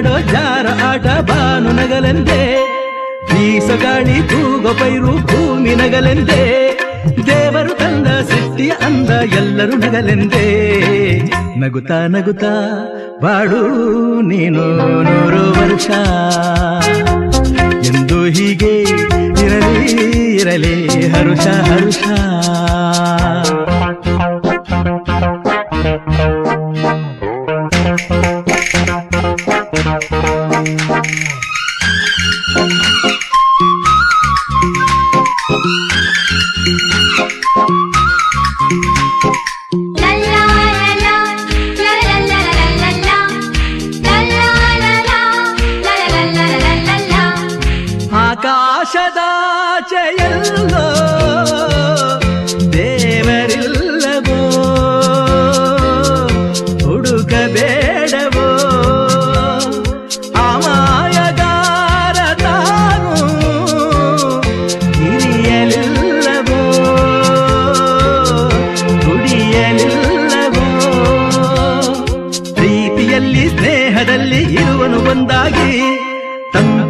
ಸೂರ್ಯನಾಡೋ ಜಾರ ಆಟ ಬಾನು ನಗಲೆಂದೇ. ಬೀಸ ಗಾಳಿ ತೂಗ ಪೈರು ಭೂಮಿ ನಗಲೆಂದೇ. ದೇವರು ತಂದ ಸಿಟ್ಟಿ ಅಂದ ಎಲ್ಲರೂ ನಗಲೆಂದೆ. ನಗುತ್ತಾ ನಗುತ್ತಾ ಬಾಳು ನೀನು ನೂರು ವರ್ಷ. ಎಂದು ಹೀಗೆ ಇರಲಿ ಇರಲಿ, ಹರುಷ ಹರುಷ.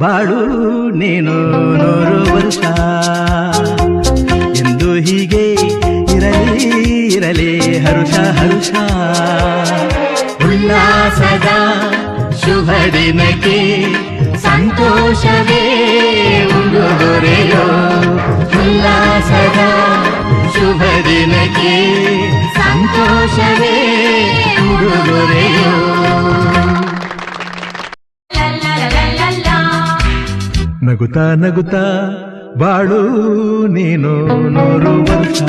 ಬಾಳು ನೀನು ನೂರು ವರ್ಷ. ಎಂದು ಹೀಗೆ ಇರಲಿ ಇರಲಿ, ಹರುಷ ಹರುಷ. ಉಲ್ಲಾಸದ ಶುಭ ದಿನಕ್ಕೆ ಸಂತೋಷವೇ ಉಡುಗೊರೆಯೋ ಉಲ್ಲಾಸದ ಶುಭ ದಿನಕ್ಕೆ ಸಂತೋಷವೇ ಉಡುಗೊರೆಯೋ ನಗುತ್ತಾ ನಗುತ್ತಾ ಬಾಳು ನೀನು ನೋರು ವರ್ಷ.